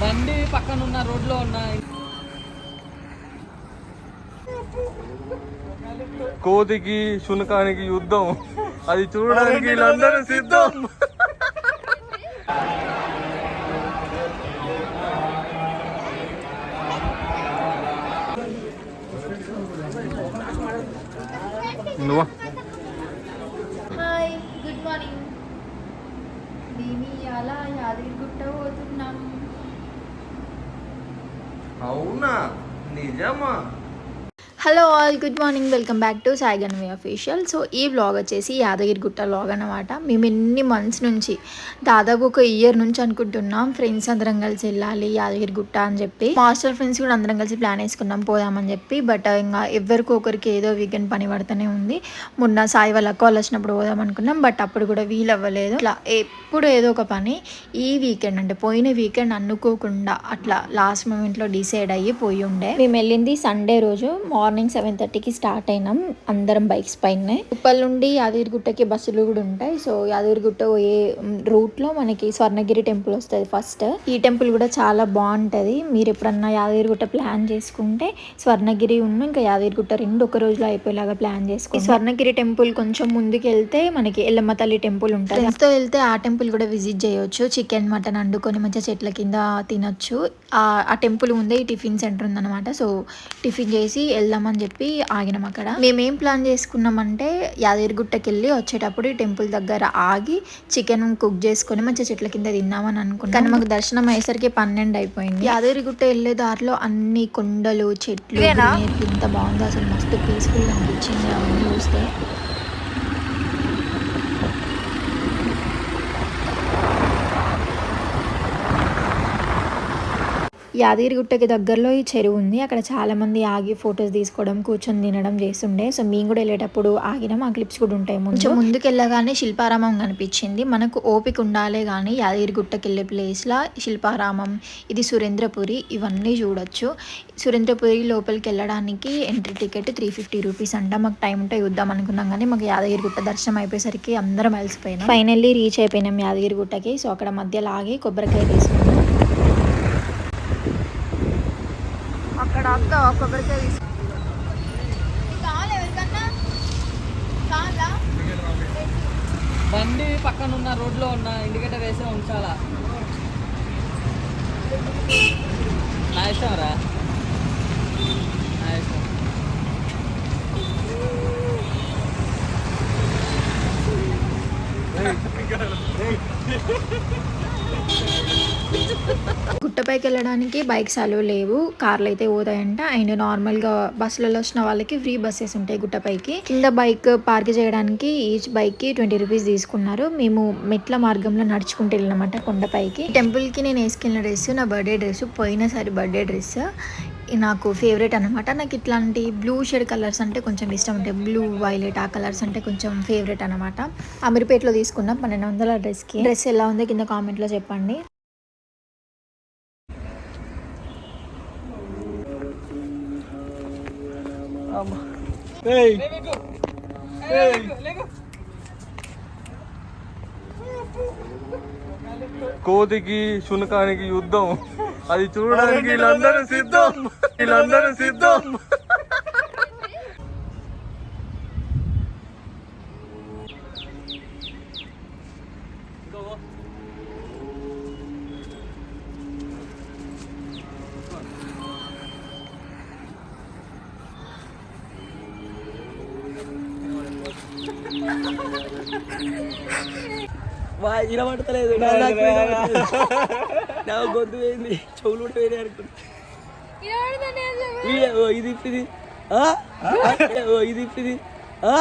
బండి పక్కన ఉన్న రోడ్లో ఉన్న కోతికి శునకానికి యుద్ధం. అది చూడడానికి వీళ్ళందరూ సిద్ధం. నువ్వా? అవునా నిజమా hello all good morning welcome back to సాయిగన్వి official so ఈ వ్లాగ్ వచ్చేసి యాదగిరిగుట్ట వ్లాగ్ అనమాట మేము ఎన్ని మంత్స్ నుంచి దాదాపు ఒక ఇయర్ నుంచి అనుకుంటున్నాం. ఫ్రెండ్స్ అందరం కలిసి వెళ్ళాలి యాదగిరిగుట్ట అని చెప్పి. మాస్టర్ ఫ్రెండ్స్ కూడా అందరం కలిసి ప్లాన్ వేసుకున్నాం పోదామని చెప్పి. బట్ ఇంకా ఎవరికి ఒకరికి ఏదో వీకెండ్ పని పడుతూనే ఉంది. మొన్న సాయి వాళ్ళ కాల్ వచ్చినప్పుడు పోదాం అనుకున్నాం. బట్ అప్పుడు కూడా వీలు అవ్వలేదు. ఇట్లా ఎప్పుడు ఏదో ఒక పని ఈ వీకెండ్ అంటే పోయిన వీకెండ్ అనుకోకుండా అట్లా లాస్ట్ మూమెంట్లో డిసైడ్ అయ్యి పోయి ఉండే. మేము వెళ్ళింది సండే రోజు. మార్నింగ్ మార్నింగ్ సెవెన్ థర్టీకి స్టార్ట్ అయినాం. అందరం బైక్స్ పైన. ఉప్పల్ నుండి యాదగిరిగుట్టకి బస్సులు కూడా ఉంటాయి. సో యాదగిరిగుట్ట పోయే రూట్లో మనకి స్వర్ణగిరి టెంపుల్ వస్తుంది ఫస్ట్. ఈ టెంపుల్ కూడా చాలా బాగుంటుంది. మీరు ఎప్పుడన్నా యాదగిరిగుట్ట ప్లాన్ చేసుకుంటే స్వర్ణగిరి ఉన్న ఇంకా యాదగిరిగుట్ట రెండు ఒక రోజులో అయిపోయేలాగా ప్లాన్ చేసుకోండి. స్వర్ణగిరి టెంపుల్ కొంచెం ముందుకు వెళ్తే మనకి ఎల్లమ్మ తల్లి టెంపుల్ ఉంటుంది. Friends వెళ్తే ఆ టెంపుల్ కూడా విజిట్ చేయొచ్చు. చికెన్ మటన్ వండుకొని మంచిగా చెట్ల కింద తినొచ్చు. ఆ టెంపుల్ ముందే ఈ టిఫిన్ సెంటర్ ఉందన్నమాట. సో టిఫిన్ చేసి వెళ్దామని చెప్పి ఆగినాం అక్కడ. మేమేం ప్లాన్ చేసుకున్నామంటే యాదగిరిగుట్టకి వెళ్ళి వచ్చేటప్పుడు ఈ టెంపుల్ దగ్గర ఆగి చికెన్ కుక్ చేసుకొని మంచిగా చెట్ల కింద తిందామని అనుకున్నాం. కానీ మాకు దర్శనం అయ్యేసరికి పన్నెండు అయిపోయింది. యాదగిరిగుట్ట వెళ్ళే దారిలో అన్ని కొండలు చెట్లు ఎంత బాగుందో అసలు మస్తు పీస్ఫుల్ అనిపించింది. అవన్నీ చూస్తే. యాదగిరిగుట్టకి దగ్గరలో ఈ చెరువు ఉంది. అక్కడ చాలా మంది ఆగి ఫొటోస్ తీసుకోవడం కూర్చొని తినడం చేస్తుండే. సో మేము కూడా వెళ్ళేటప్పుడు ఆగినాం. ఆ క్లిప్స్ కూడా ఉంటాయి కొంచెం ముందుకు వెళ్ళగానే శిల్పారామం కనిపించింది. మనకు ఓపిక ఉండాలే కానీ యాదగిరిగుట్టకి వెళ్ళే ప్లేస్లో శిల్పారామం ఇది సురేంద్రపురి ఇవన్నీ చూడొచ్చు. సురేంద్రపురి లోపలికి వెళ్ళడానికి entry ticket three fifty rupees అంట. మాకు టైం ఉంటే చూద్దాం అనుకున్నాం కానీ మాకు యాదగిరిగుట్ట దర్శనం అయిపోయేసరికి అందరం అలసిపోయినాం. ఫైనల్లీ రీచ్ అయిపోయినాం యాదగిరిగుట్టకి సో అక్కడ మధ్యలో ఆగి కొబ్బరికాయ తీసుకున్నాం అక్కడ అక్క కొబ్బరికాయ తీసుకు బండి పక్కన ఉన్న రోడ్లో ఉన్న ఇండికేటర్ వేసే ఉంచాలా? నా ఇష్టం రా. నా ఇష్టం. గుట్టపైకి వెళ్ళడానికి బైక్స్ అలో లేవు. కార్లు అయితే పోతాయంట అండ్ నార్మల్గా బస్సులలో వచ్చిన వాళ్ళకి ఫ్రీ బస్సెస్ ఉంటాయి గుట్టపైకి కింద బైక్ పార్క్ చేయడానికి ఈచ్ బైక్కి ట్వంటీ రూపీస్ తీసుకున్నారు. మేము మెట్ల మార్గంలో నడుచుకుంటూ వెళ్ళినమాట కొండపైకి టెంపుల్కి నేను వేసుకెళ్ళిన డ్రెస్ నా బర్త్డే డ్రెస్ పోయినసారి బర్త్డే డ్రెస్ నాకు ఫేవరెట్ అనమాట నాకు ఇట్లాంటి బ్లూ షేడ్ కలర్స్ అంటే కొంచెం ఇష్టం ఉంటాయి. బ్లూ వైలెట్ ఆ కలర్స్ అంటే కొంచెం ఫేవరెట్ అనమాట అమీర్పేటలో తీసుకున్నాం పన్నెండు వందల డ్రెస్కి. డ్రెస్ ఎలా ఉందో కింద కామెంట్లో చెప్పండి. కోతికి శునకానికి యుద్ధం. అది చూడడానికి వీళ్ళందరూ సిద్ధం. వీళ్ళందరూ సిద్ధం. వినబడతలేదు. నా గొంతు పోయింది చెవులు కూడా పోయినాయి అనుకుంటా. ఇది- ఓ, ఇది ఇది ఆ? ఓ, ఇది ఇది ఆ?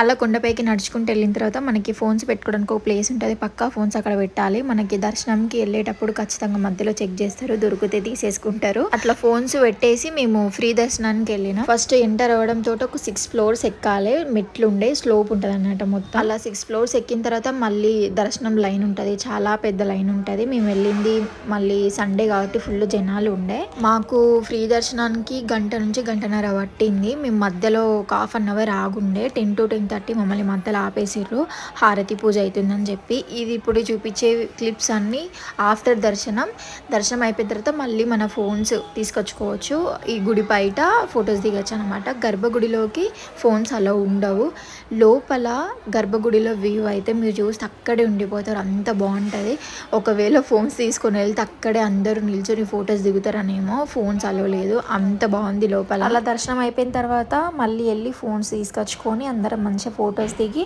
అలా కొండపైకి నడుచుకుంటూ వెళ్ళిన తర్వాత మనకి ఫోన్స్ పెట్టుకోవడానికి ఒక ప్లేస్ ఉంటుంది. పక్కా ఫోన్స్ అక్కడ పెట్టాలి. మనకి దర్శనంకి వెళ్ళేటప్పుడు ఖచ్చితంగా మధ్యలో చెక్ చేస్తారు. దొరికితే తీసేసుకుంటారు. అట్లా ఫోన్స్ పెట్టేసి మేము ఫ్రీ దర్శనానికి వెళ్ళినాం. ఫస్ట్ ఎంటర్ అవ్వడం తోట ఒక సిక్స్ ఫ్లోర్స్ ఎక్కాలి. మెట్లు ఉండే స్లోప్ ఉంటుంది అన్నమాట మొత్తం. అలా సిక్స్ ఫ్లోర్స్ ఎక్కిన తర్వాత మళ్ళీ దర్శనం లైన్ ఉంటుంది. చాలా పెద్ద లైన్ ఉంటుంది. మేము వెళ్ళింది మళ్ళీ సండే కాబట్టి ఫుల్ జనాలు ఉండే. మాకు ఫ్రీ దర్శనానికి గంట నుంచి గంటన్నర పట్టింది. మేము మధ్యలో ఒక హాఫ్ అన్ అవర్ ఆగుండే. టెన్ టు టెన్ థర్టీ మమ్మల్ని మధ్యలో ఆపేసిర్రు. హారతి పూజ అవుతుందని చెప్పి. ఇది ఇప్పుడు చూపించే క్లిప్స్ అన్నీ ఆఫ్టర్ దర్శనం. దర్శనం అయిపోయిన తర్వాత మళ్ళీ మన ఫోన్స్ తీసుకొచ్చుకోవచ్చు. ఈ గుడి బయట ఫొటోస్ దిగచ్చు అనమాట గర్భగుడిలోకి ఫోన్స్ అలా ఉండవు. లోపల గర్భగుడిలో వ్యూ అయితే మీరు చూస్తే అక్కడే ఉండిపోతారు. అంత బాగుంటుంది. ఒకవేళ ఫోన్స్ తీసుకొని వెళ్తే అక్కడే అందరూ నిల్చొని ఫొటోస్ దిగుతారనేమో. ఫోన్స్ అలో లేదు. అంత బాగుంది లోపల. అలా దర్శనం అయిపోయిన తర్వాత మళ్ళీ వెళ్ళి ఫోన్స్ తీసుకొచ్చుకొని అందరం మంచిగా ఫొటోస్ దిగి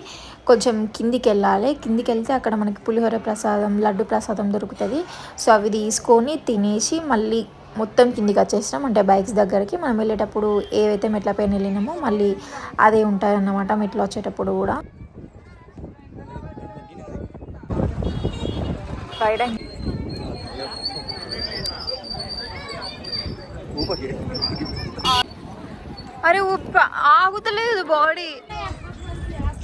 కొంచెం కిందికి వెళ్ళాలి కిందికి వెళ్తే అక్కడ మనకి పులిహోర ప్రసాదం లడ్డు ప్రసాదం దొరుకుతుంది. సో అవి తీసుకొని తినేసి మళ్ళీ మొత్తం కిందికి వచ్చేసినాం. అంటే బైక్స్ దగ్గరికి మనం వెళ్ళేటప్పుడు ఏవైతే మెట్ల పైన వెళ్ళినామో మళ్ళీ అదే ఉంటాయి అన్నమాట మెట్లు వచ్చేటప్పుడు కూడా. అరే ఉప్ప ఆగుతలేదు బాడీ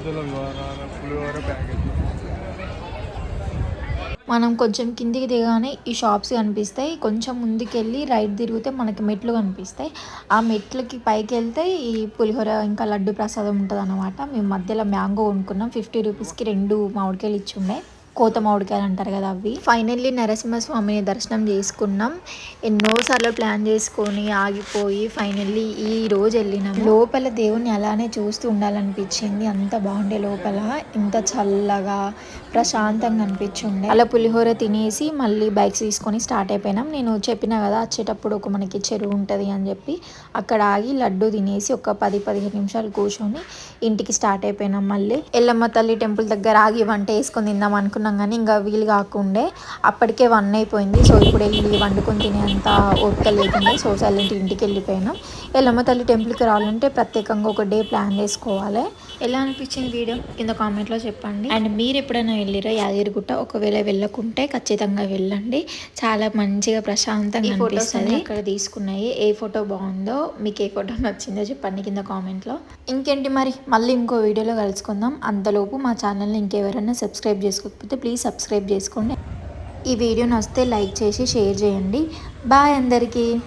పూజల వివరాలు పులిహోర ప్యాకెట్ మనం కొంచెం కిందికి దిగానే ఈ షాప్స్ కనిపిస్తాయి. కొంచెం ముందుకెళ్ళి రైట్ తిరిగితే మనకి మెట్లు కనిపిస్తాయి. ఆ మెట్లకి పైకి వెళ్తే ఈ పులిహోర ఇంకా లడ్డు ప్రసాదం ఉంటుంది అనమాట మేము మధ్యలో మ్యాంగో కొనుక్కున్నాం. ఫిఫ్టీ రూపీస్కి రెండు మామిడికాయలు ఇచ్చి ఉండే. కోత మామిడికాయలు అంటారు కదా అవి. ఫైనల్లీ నరసింహస్వామిని దర్శనం చేసుకున్నాం. ఎన్నోసార్లు ప్లాన్ చేసుకొని ఆగిపోయి ఫైనల్లీ ఈ రోజు వెళ్ళినాం లోపల దేవుణ్ణి అలానే చూస్తూ ఉండాలనిపించింది. అంత బాగుండే లోపల. ఇంత చల్లగా ప్రశాంతంగా అనిపించుండే. అలా పులిహోర తినేసి మళ్ళీ బైక్స్ తీసుకొని స్టార్ట్ అయిపోయినాం. నేను చెప్పిన కదా వచ్చేటప్పుడు ఒక మనకి చెరువు ఉంటుంది అని చెప్పి అక్కడ ఆగి లడ్డు తినేసి ఒక పది పదిహేను నిమిషాలు కూర్చొని ఇంటికి స్టార్ట్ అయిపోయినాం మళ్ళీ. ఎల్లమ్మ తల్లి టెంపుల్ దగ్గర ఆగి వంట వేసుకొని తిందాం అనుకున్నాం కానీ ఇంకా వీలు కాకుండే అప్పటికే వన్ అయిపోయింది. సో ఇప్పుడు వెళ్ళి వండుకొని తినేంత ఓపిక లేకుండా సో సైలెంట్ ఇంటికి వెళ్ళిపోయినాం. ఎల్లమ్మ తల్లి టెంపుల్కి రావాలంటే ప్రత్యేకంగా ఒక డే ప్లాన్ చేసుకోవాలి. ఎలా అనిపించింది వీడియో? కింద కామెంట్లో చెప్పండి. అండ్ మీరు ఎప్పుడైనా వెళ్ళిరా యాదగిరిగుట్ట ఒకవేళ వెళ్ళకుంటే ఖచ్చితంగా వెళ్ళండి. చాలా మంచిగా ప్రశాంతంగా అనిపిస్తుంది. అక్కడ తీసుకున్నాయి. ఏ ఫోటో బాగుందో మీకు ఏ ఫోటో నచ్చిందో చెప్పండి కింద కామెంట్లో. ఇంకేంటి మరి? మళ్ళీ ఇంకో వీడియోలో కలుసుకుందాం. అంతలోపు మా ఛానల్ని ఇంకెవరైనా సబ్స్క్రైబ్ చేసుకోకపోతే ప్లీజ్ సబ్స్క్రైబ్ చేసుకోండి. ఈ వీడియో నచ్చితే లైక్ చేసి షేర్ చేయండి. బాయ్ అందరికీ.